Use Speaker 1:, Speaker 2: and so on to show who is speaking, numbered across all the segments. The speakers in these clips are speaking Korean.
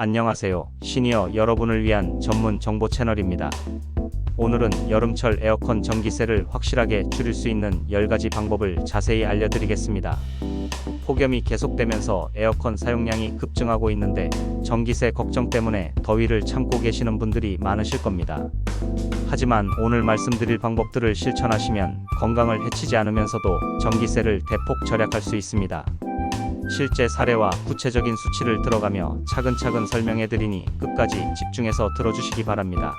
Speaker 1: 안녕하세요. 시니어 여러분을 위한 전문 정보 채널입니다. 오늘은 여름철 에어컨 전기세를 확실하게 줄일 수 있는 10가지 방법을 자세히 알려드리겠습니다. 폭염이 계속되면서 에어컨 사용량이 급증하고 있는데 전기세 걱정 때문에 더위를 참고 계시는 분들이 많으실 겁니다. 하지만 오늘 말씀드릴 방법들을 실천하시면 건강을 해치지 않으면서도 전기세를 대폭 절약할 수 있습니다. 실제 사례와 구체적인 수치를 들어가며 차근차근 설명해 드리니 끝까지 집중해서 들어주시기 바랍니다.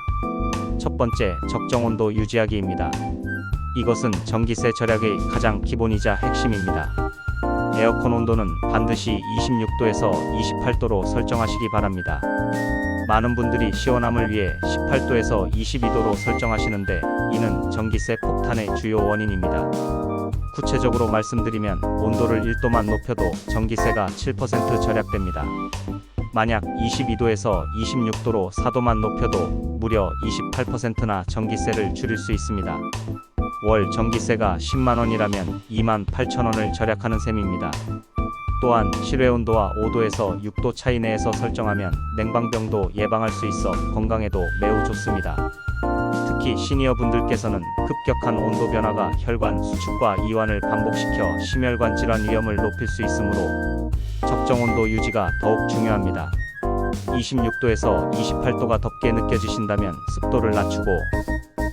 Speaker 1: 첫 번째, 적정 온도 유지하기입니다. 이것은 전기세 절약의 가장 기본이자 핵심입니다. 에어컨 온도는 반드시 26도에서 28도로 설정하시기 바랍니다. 많은 분들이 시원함을 위해 18도에서 22도로 설정하시는데 이는 전기세 폭탄의 주요 원인입니다. 구체적으로 말씀드리면 온도를 1도만 높여도 전기세가 7% 절약됩니다. 만약 22도에서 26도로 4도만 높여도 무려 28%나 전기세를 줄일 수 있습니다. 월 전기세가 10만원이라면 2만 8천원을 절약하는 셈입니다. 또한 실외 온도와 5도에서 6도 차이 내에서 설정하면 냉방병도 예방할 수 있어 건강에도 매우 좋습니다. 특히 시니어 분들께서는 급격한 온도 변화가 혈관 수축과 이완을 반복시켜 심혈관 질환 위험을 높일 수 있으므로 적정 온도 유지가 더욱 중요합니다. 26도에서 28도가 덥게 느껴지신다면 습도를 낮추고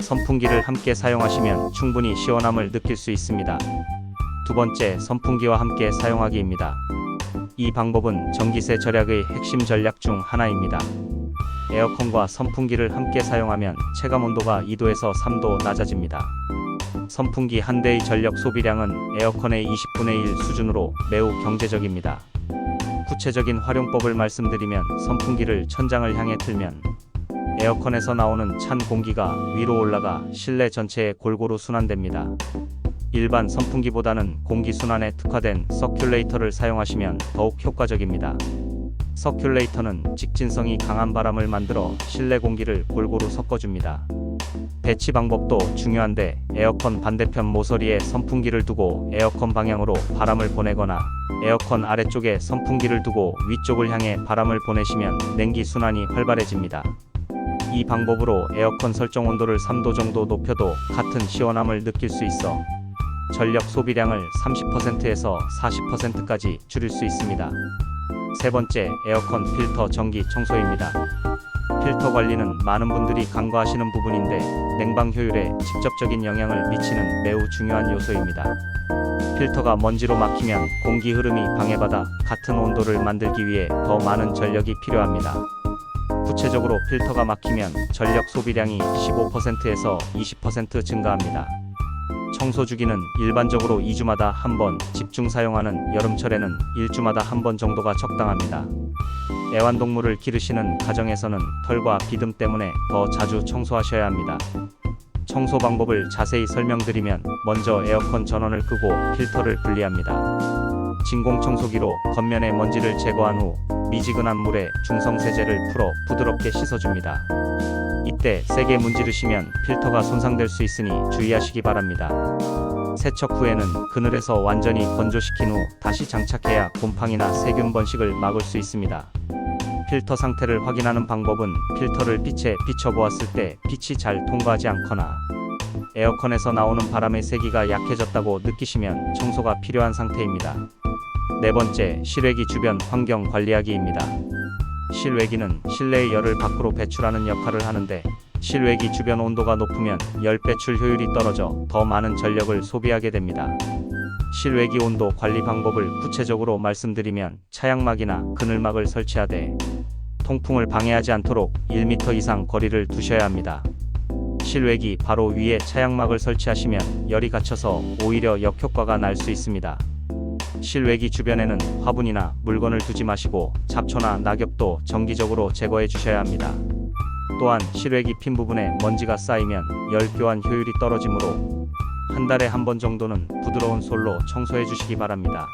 Speaker 1: 선풍기를 함께 사용하시면 충분히 시원함을 느낄 수 있습니다. 두 번째, 선풍기와 함께 사용하기입니다. 이 방법은 전기세 절약의 핵심 전략 중 하나입니다. 에어컨과 선풍기를 함께 사용하면 체감 온도가 2도에서 3도 낮아집니다. 선풍기 한 대의 전력 소비량은 에어컨의 20분의 1 수준으로 매우 경제적입니다. 구체적인 활용법을 말씀드리면 선풍기를 천장을 향해 틀면 에어컨에서 나오는 찬 공기가 위로 올라가 실내 전체에 골고루 순환됩니다. 일반 선풍기보다는 공기 순환에 특화된 서큘레이터를 사용하시면 더욱 효과적입니다. 서큘레이터는 직진성이 강한 바람을 만들어 실내 공기를 골고루 섞어줍니다. 배치 방법도 중요한데 에어컨 반대편 모서리에 선풍기를 두고 에어컨 방향으로 바람을 보내거나 에어컨 아래쪽에 선풍기를 두고 위쪽을 향해 바람을 보내시면 냉기 순환이 활발해집니다. 이 방법으로 에어컨 설정 온도를 3도 정도 높여도 같은 시원함을 느낄 수 있어 전력 소비량을 30%에서 40%까지 줄일 수 있습니다. 세 번째, 에어컨 필터 정기 청소입니다. 필터 관리는 많은 분들이 간과하시는 부분인데 냉방 효율에 직접적인 영향을 미치는 매우 중요한 요소입니다. 필터가 먼지로 막히면 공기 흐름이 방해받아 같은 온도를 만들기 위해 더 많은 전력이 필요합니다. 구체적으로 필터가 막히면 전력 소비량이 15%에서 20% 증가합니다. 청소 주기는 일반적으로 2주마다 한 번, 집중 사용하는 여름철에는 1주마다 한 번 정도가 적당합니다. 애완동물을 기르시는 가정에서는 털과 비듬 때문에 더 자주 청소하셔야 합니다. 청소 방법을 자세히 설명드리면 먼저 에어컨 전원을 끄고 필터를 분리합니다. 진공 청소기로 겉면의 먼지를 제거한 후 미지근한 물에 중성 세제를 풀어 부드럽게 씻어줍니다. 이때 세게 문지르시면 필터가 손상될 수 있으니 주의하시기 바랍니다. 세척 후에는 그늘에서 완전히 건조시킨 후 다시 장착해야 곰팡이나 세균 번식을 막을 수 있습니다. 필터 상태를 확인하는 방법은 필터를 빛에 비춰보았을 때 빛이 잘 통과하지 않거나 에어컨에서 나오는 바람의 세기가 약해졌다고 느끼시면 청소가 필요한 상태입니다. 네 번째, 실외기 주변 환경 관리하기입니다. 실외기는 실내의 열을 밖으로 배출하는 역할을 하는데 실외기 주변 온도가 높으면 열 배출 효율이 떨어져 더 많은 전력을 소비하게 됩니다. 실외기 온도 관리 방법을 구체적으로 말씀드리면 차양막이나 그늘막을 설치하되 통풍을 방해하지 않도록 1m 이상 거리를 두셔야 합니다. 실외기 바로 위에 차양막을 설치하시면 열이 갇혀서 오히려 역효과가 날 수 있습니다. 실외기 주변에는 화분이나 물건을 두지 마시고 잡초나 낙엽도 정기적으로 제거해 주셔야 합니다. 또한 실외기 핀 부분에 먼지가 쌓이면 열 교환 효율이 떨어지므로 한 달에 한 번 정도는 부드러운 솔로 청소해 주시기 바랍니다.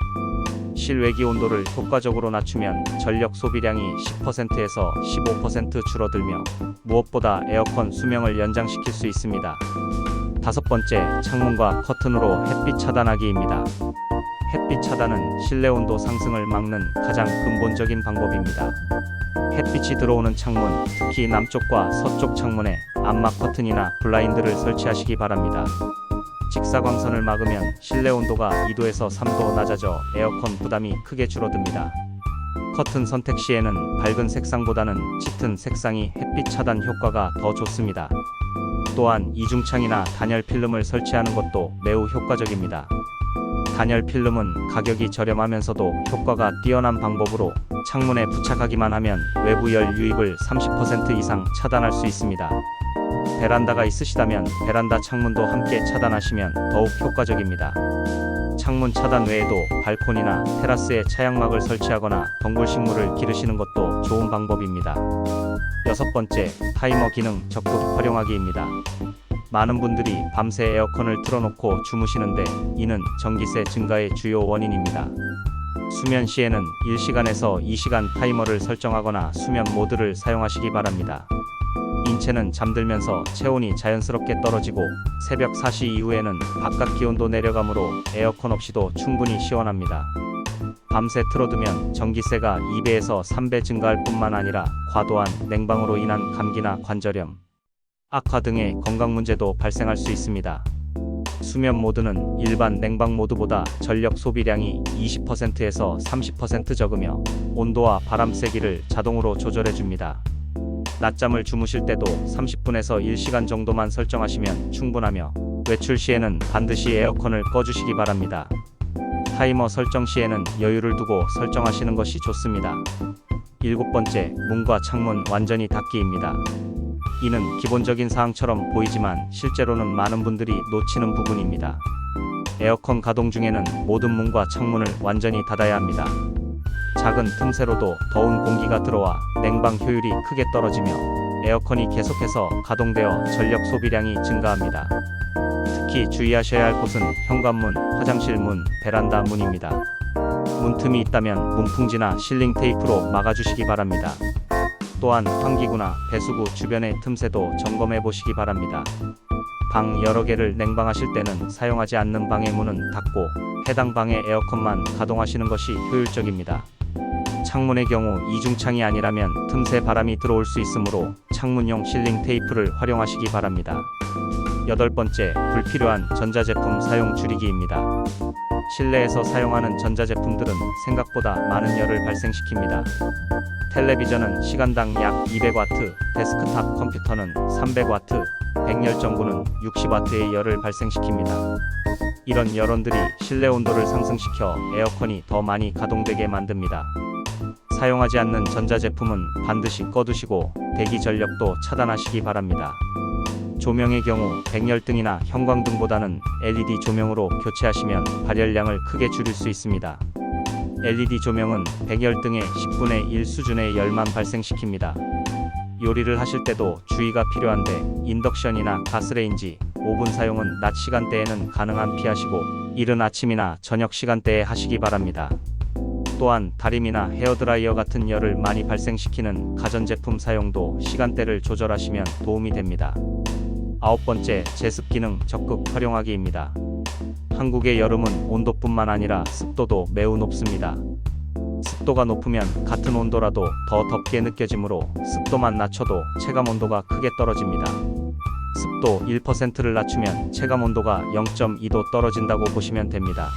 Speaker 1: 실외기 온도를 효과적으로 낮추면 전력 소비량이 10%에서 15% 줄어들며 무엇보다 에어컨 수명을 연장시킬 수 있습니다. 다섯 번째, 창문과 커튼으로 햇빛 차단하기입니다. 햇빛 차단은 실내 온도 상승을 막는 가장 근본적인 방법입니다. 햇빛이 들어오는 창문, 특히 남쪽과 서쪽 창문에 암막 커튼이나 블라인드를 설치하시기 바랍니다. 직사광선을 막으면 실내 온도가 2도에서 3도 낮아져 에어컨 부담이 크게 줄어듭니다. 커튼 선택 시에는 밝은 색상보다는 짙은 색상이 햇빛 차단 효과가 더 좋습니다. 또한 이중창이나 단열 필름을 설치하는 것도 매우 효과적입니다. 단열 필름은 가격이 저렴하면서도 효과가 뛰어난 방법으로 창문에 부착하기만 하면 외부 열 유입을 30% 이상 차단할 수 있습니다. 베란다가 있으시다면 베란다 창문도 함께 차단하시면 더욱 효과적입니다. 창문 차단 외에도 발코니나 테라스에 차양막을 설치하거나 덩굴 식물을 기르시는 것도 좋은 방법입니다. 여섯 번째, 타이머 기능 적극 활용하기입니다. 많은 분들이 밤새 에어컨을 틀어놓고 주무시는데 이는 전기세 증가의 주요 원인입니다. 수면 시에는 1시간에서 2시간 타이머를 설정하거나 수면 모드를 사용하시기 바랍니다. 인체는 잠들면서 체온이 자연스럽게 떨어지고 새벽 4시 이후에는 바깥 기온도 내려가므로 에어컨 없이도 충분히 시원합니다. 밤새 틀어두면 전기세가 2배에서 3배 증가할 뿐만 아니라 과도한 냉방으로 인한 감기나 관절염, 악화 등의 건강 문제도 발생할 수 있습니다. 수면 모드는 일반 냉방 모드보다 전력 소비량이 20%에서 30% 적으며 온도와 바람 세기를 자동으로 조절해 줍니다. 낮잠을 주무실 때도 30분에서 1시간 정도만 설정하시면 충분하며 외출 시에는 반드시 에어컨을 꺼주시기 바랍니다. 타이머 설정 시에는 여유를 두고 설정하시는 것이 좋습니다. 일곱 번째, 문과 창문 완전히 닫기입니다. 이는 기본적인 사항처럼 보이지만 실제로는 많은 분들이 놓치는 부분입니다. 에어컨 가동 중에는 모든 문과 창문을 완전히 닫아야 합니다. 작은 틈새로도 더운 공기가 들어와 냉방 효율이 크게 떨어지며 에어컨이 계속해서 가동되어 전력 소비량이 증가합니다. 특히 주의하셔야 할 곳은 현관문, 화장실 문, 베란다 문입니다. 문틈이 있다면 문풍지나 실링 테이프로 막아주시기 바랍니다. 또한 환기구나 배수구 주변의 틈새도 점검해 보시기 바랍니다. 방 여러 개를 냉방하실 때는 사용하지 않는 방의 문은 닫고 해당 방의 에어컨만 가동하시는 것이 효율적입니다. 창문의 경우 이중창이 아니라면 틈새 바람이 들어올 수 있으므로 창문용 실링 테이프를 활용하시기 바랍니다. 여덟 번째, 불필요한 전자제품 사용 줄이기입니다. 실내에서 사용하는 전자제품들은 생각보다 많은 열을 발생시킵니다. 텔레비전은 시간당 약 200와트, 데스크탑 컴퓨터는 300와트, 백열 전구는 60와트의 열을 발생시킵니다. 이런 열원들이 실내 온도를 상승시켜 에어컨이 더 많이 가동되게 만듭니다. 사용하지 않는 전자제품은 반드시 꺼두시고 대기 전력도 차단하시기 바랍니다. 조명의 경우 백열등이나 형광등보다는 LED 조명으로 교체하시면 발열량을 크게 줄일 수 있습니다. LED 조명은 백열등의 10분의 1 수준의 열만 발생시킵니다. 요리를 하실 때도 주의가 필요한데 인덕션이나 가스레인지, 오븐 사용은 낮 시간대에는 가능한 피하시고 이른 아침이나 저녁 시간대에 하시기 바랍니다. 또한 다림이나 헤어드라이어 같은 열을 많이 발생시키는 가전제품 사용도 시간대를 조절하시면 도움이 됩니다. 아홉 번째, 제습 기능 적극 활용하기입니다. 한국의 여름은 온도뿐만 아니라 습도도 매우 높습니다. 습도가 높으면 같은 온도라도 더 덥게 느껴지므로 습도만 낮춰도 체감 온도가 크게 떨어집니다. 습도 1%를 낮추면 체감 온도가 0.2도 떨어진다고 보시면 됩니다.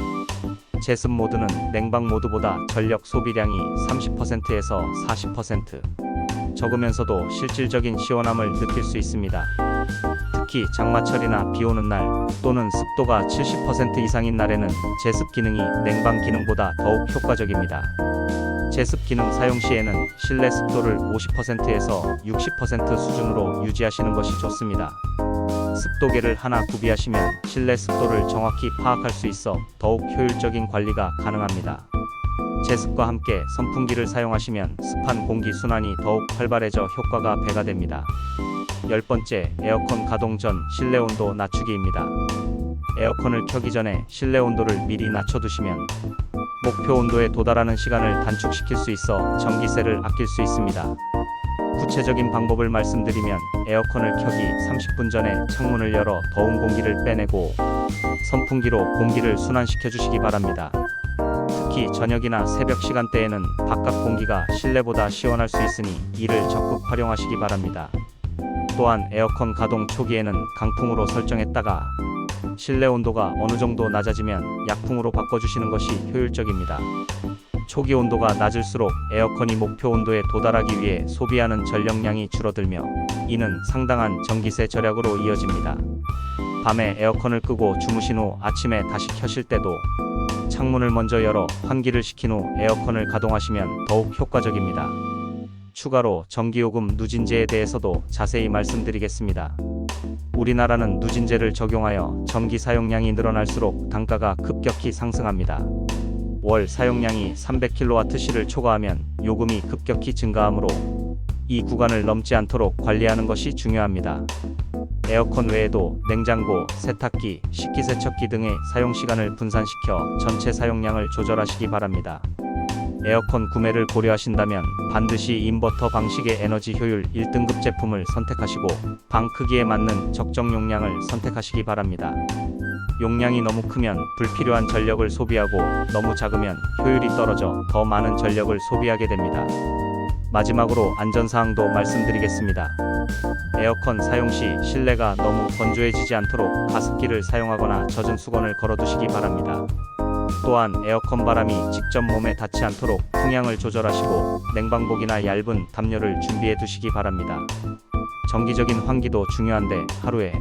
Speaker 1: 제습 모드는 냉방 모드보다 전력 소비량이 30%에서 40% 적으면서도 실질적인 시원함을 느낄 수 있습니다. 특히 장마철이나 비 오는 날 또는 습도가 70% 이상인 날에는 제습 기능이 냉방 기능보다 더욱 효과적입니다. 제습 기능 사용 시에는 실내 습도를 50%에서 60% 수준으로 유지하시는 것이 좋습니다. 습도계를 하나 구비하시면 실내 습도를 정확히 파악할 수 있어 더욱 효율적인 관리가 가능합니다. 제습과 함께 선풍기를 사용하시면 습한 공기 순환이 더욱 활발해져 효과가 배가 됩니다. 열 번째, 에어컨 가동 전 실내 온도 낮추기입니다. 에어컨을 켜기 전에 실내 온도를 미리 낮춰두시면 목표 온도에 도달하는 시간을 단축시킬 수 있어 전기세를 아낄 수 있습니다. 구체적인 방법을 말씀드리면 에어컨을 켜기 30분 전에 창문을 열어 더운 공기를 빼내고 선풍기로 공기를 순환시켜 주시기 바랍니다. 특히 저녁이나 새벽 시간대에는 바깥 공기가 실내보다 시원할 수 있으니 이를 적극 활용하시기 바랍니다. 또한 에어컨 가동 초기에는 강풍으로 설정했다가 실내 온도가 어느 정도 낮아지면 약풍으로 바꿔주시는 것이 효율적입니다. 초기 온도가 낮을수록 에어컨이 목표 온도에 도달하기 위해 소비하는 전력량이 줄어들며 이는 상당한 전기세 절약으로 이어집니다. 밤에 에어컨을 끄고 주무신 후 아침에 다시 켜실 때도 창문을 먼저 열어 환기를 시킨 후 에어컨을 가동하시면 더욱 효과적입니다. 추가로 전기요금 누진제에 대해서도 자세히 말씀드리겠습니다. 우리나라는 누진제를 적용하여 전기 사용량이 늘어날수록 단가가 급격히 상승합니다. 월 사용량이 300kWh를 초과하면 요금이 급격히 증가하므로 이 구간을 넘지 않도록 관리하는 것이 중요합니다. 에어컨 외에도 냉장고, 세탁기, 식기세척기 등의 사용 시간을 분산시켜 전체 사용량을 조절하시기 바랍니다. 에어컨 구매를 고려하신다면 반드시 인버터 방식의 에너지 효율 1등급 제품을 선택하시고 방 크기에 맞는 적정 용량을 선택하시기 바랍니다. 용량이 너무 크면 불필요한 전력을 소비하고 너무 작으면 효율이 떨어져 더 많은 전력을 소비하게 됩니다. 마지막으로 안전사항도 말씀드리겠습니다. 에어컨 사용 시 실내가 너무 건조해지지 않도록 가습기를 사용하거나 젖은 수건을 걸어두시기 바랍니다. 또한 에어컨 바람이 직접 몸에 닿지 않도록 풍향을 조절하시고 냉방복이나 얇은 담요를 준비해 두시기 바랍니다. 정기적인 환기도 중요한데 하루에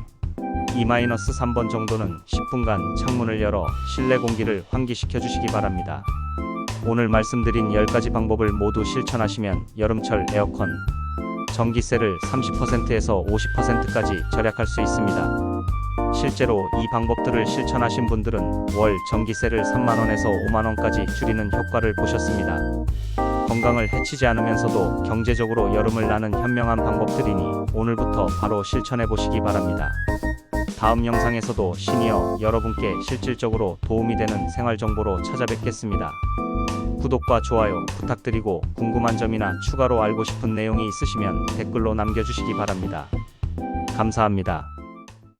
Speaker 1: 2-3번 정도는 10분간 창문을 열어 실내 공기를 환기시켜 주시기 바랍니다. 오늘 말씀드린 10가지 방법을 모두 실천하시면 여름철 에어컨 전기세를 30%에서 50%까지 절약할 수 있습니다. 실제로 이 방법들을 실천하신 분들은 월 전기세를 3만원에서 5만원까지 줄이는 효과를 보셨습니다. 건강을 해치지 않으면서도 경제적으로 여름을 나는 현명한 방법들이니 오늘부터 바로 실천해 보시기 바랍니다. 다음 영상에서도 시니어 여러분께 실질적으로 도움이 되는 생활 정보로 찾아뵙겠습니다. 구독과 좋아요 부탁드리고 궁금한 점이나 추가로 알고 싶은 내용이 있으시면 댓글로 남겨주시기 바랍니다. 감사합니다.